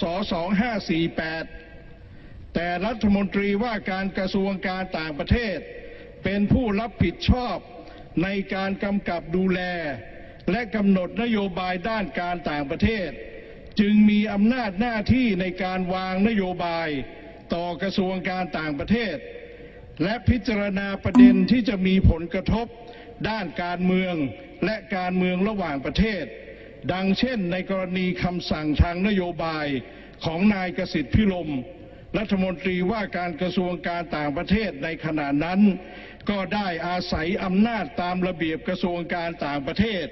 ศ 2548 แต่รัฐมนตรีว่าการกระทรวงการต่างประเทศ เป็นผู้รับผิดชอบในการกำกับดูแล และกำหนดนโยบายด้านการต่างประเทศ จึงมีอำนาจหน้าที่ในการวางนโยบายต่อกระทรวงการต่างประเทศ และพิจารณาประเด็นที่จะมีผลกระทบด้านการเมืองและการเมืองระหว่างประเทศ ดังเช่นในกรณีคำสั่งทางนโยบายของนายกสิทธิพิลมรัฐมนตรีว่าการกระทรวงการต่างประเทศในขณะนั้น ก็ได้อาศัยอำนาจตามระเบียบกระทรวงการต่างประเทศ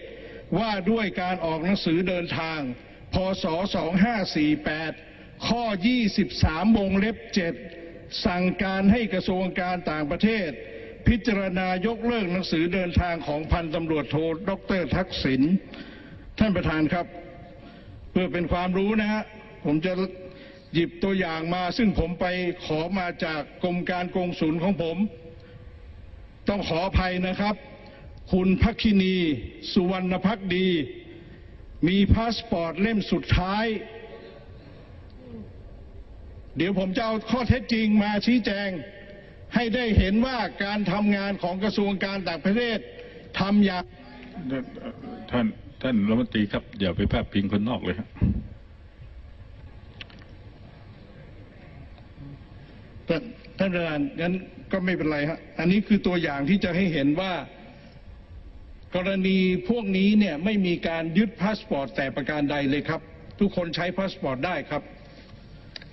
ว่าด้วยการออกหนังสือเดินทาง พศ 2548 ข้อ 23 วงเล็บ 7 สั่งการให้กระทรวงการต่างประเทศ พิจารณายกเลิกหนังสือเดินทางของพันตำรวจโทดรทักษิณ ท่านประธานครับ เพื่อเป็นความรู้นะฮะผมจะหยิบตัวอย่างมา ซึ่งผมไปขอมาจากกรมการกงสุลของผม ต้องขออภัยนะครับ คุณพักคินีสุวรรณพักดี มีพาสปอร์ตเล่มสุดท้าย เดี๋ยวผมจะเอาข้อเท็จจริงมาชี้แจง ให้ได้เห็นว่าการทำงานของกระทรวงการต่างประเทศทำอย่าง ท่านท่านรัฐมนตรีครับ อย่าไปพาดพิงคนนอกเลยครับท่านประธานงั้นก็ไม่เป็นไรฮะอันนี้คือตัวอย่างที่จะให้เห็นว่า กรณีพวกนี้เนี่ยไม่มีการยึดพาสปอร์ตแต่ประการใดเลยครับ ทุกคนใช้พาสปอร์ตได้ครับ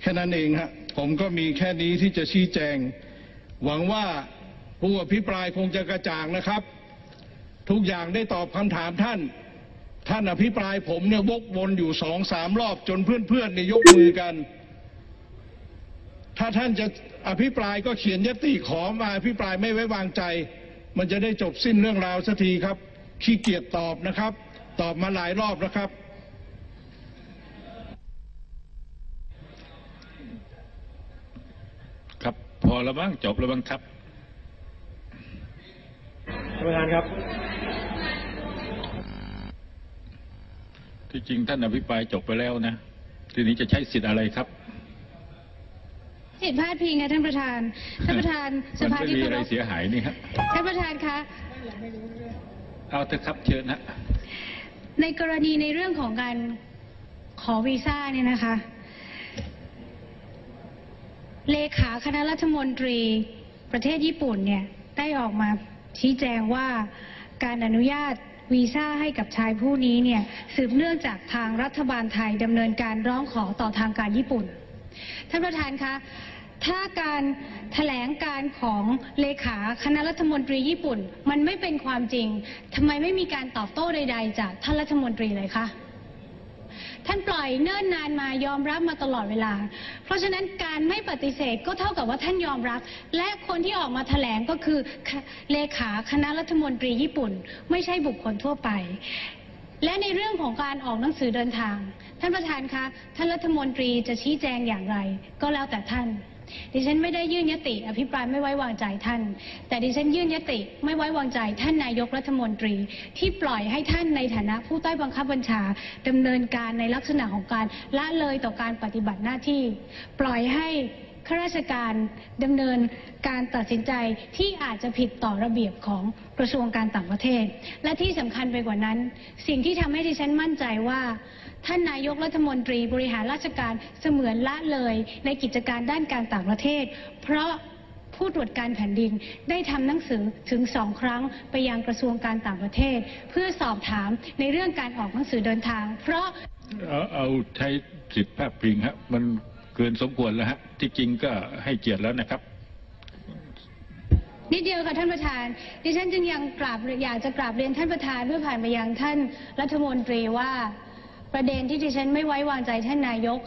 แค่นั้นเองฮะผมก็มีแค่นี้ที่จะชี้แจง หวังว่าผู้อภิปรายคงจะกระจ่างนะครับ ทุกอย่างได้ตอบคำถามท่าน ท่านอภิปรายผมเนี่ยวกวนอยู่สองสามรอบจนเพื่อนๆเนี่ยยกมือกัน ถ้าท่านจะอภิปรายก็เขียนยติขอมาอภิปรายไม่ไว้วางใจ มันจะได้จบสิ้นเรื่องราวสักทีครับ ขี้เกียจตอบนะครับ ตอบมาหลายรอบแล้วครับครับพอแล้วบ้างจบแล้วบ้างครับ ท่านประธานครับ ที่จริงท่านอภิปรายจบไปแล้วนะทีนี้จะใช้สิทธิ์อะไรครับสิทธิพาดพิงค่ะท่านประธาน ท่านประธานสมันภาไม่ที่มีเคาอะไรรพเสียหายนี่ครับท่านประธานคะเอาเถอะครับเชิญนะในกรณีในเรื่องของการขอวีซ่าเนี่ยนะคะ เลขาคณะรัฐมนตรีประเทศญี่ปุ่นเนี่ยได้ออกมา ชี้แจงว่าการอนุญาตวีซ่าให้กับชายผู้นี้เนี่ยสืบเนื่องจากทางรัฐบาลไทยดำเนินการร้องขอต่อทางการญี่ปุ่น ท่านประธานคะถ้าการแถลงการของเลขาคณะรัฐมนตรีญี่ปุ่น มันไม่เป็นความจริงทำไมไม่มีการตอบโต้ใด ๆ จากท่านรัฐมนตรีเลยคะ ท่านปล่อยเนิ่นนานมายอมรับมาตลอดเวลา เพราะฉะนั้นการไม่ปฏิเสธก็เท่ากับว่าท่านยอมรับ และคนที่ออกมาแถลงก็คือเลขาคณะรัฐมนตรีญี่ปุ่น ไม่ใช่บุคคลทั่วไป และในเรื่องของการออกหนังสือเดินทาง ท่านประธานคะท่านรัฐมนตรีจะชี้แจงอย่างไร ก็แล้วแต่ท่าน ดิฉันไม่ได้ยื่นยติ อภิปรายไม่ไว้วางใจท่าน แต่ดิฉันยื่นยติไม่ไว้วางใจท่านนายกรัฐมนตรี ที่ปล่อยให้ท่านในฐานะผู้ใต้บังคับบัญชาดำเนินการในลักษณะของการละเลยต่อการปฏิบัติหน้าที่ ปล่อยให้ ข้าราชการดำเนินการตัดสินใจที่อาจจะผิดต่อระเบียบของกระทรวงการต่างประเทศ และที่สำคัญไปกว่านั้น สิ่งที่ทำให้ดิฉันมั่นใจว่า ท่านนายกรัฐมนตรีบริหารราชการเสมือนละเลยในกิจการด้านการต่างประเทศ เพราะผู้ตรวจการแผ่นดินได้ทำหนังสือถึงสองครั้งไปยังกระทรวงการต่างประเทศ เพื่อสอบถามในเรื่องการออกหนังสือเดินทาง เพราะเอาเอาใช้สิทธิ์พาดพิงฮะมัน กินสมควรแล้วฮะที่จริงก็ให้เกียรติแล้วนะครับนิดเดียวค่ะท่านประธาน ดิฉันจึงยังกราบอยากจะกราบเรียนท่านประธานเพื่อผ่านไปยังท่านรัฐมนตรีว่า ประเด็นที่ดิฉันไม่ไว้วางใจท่านนายก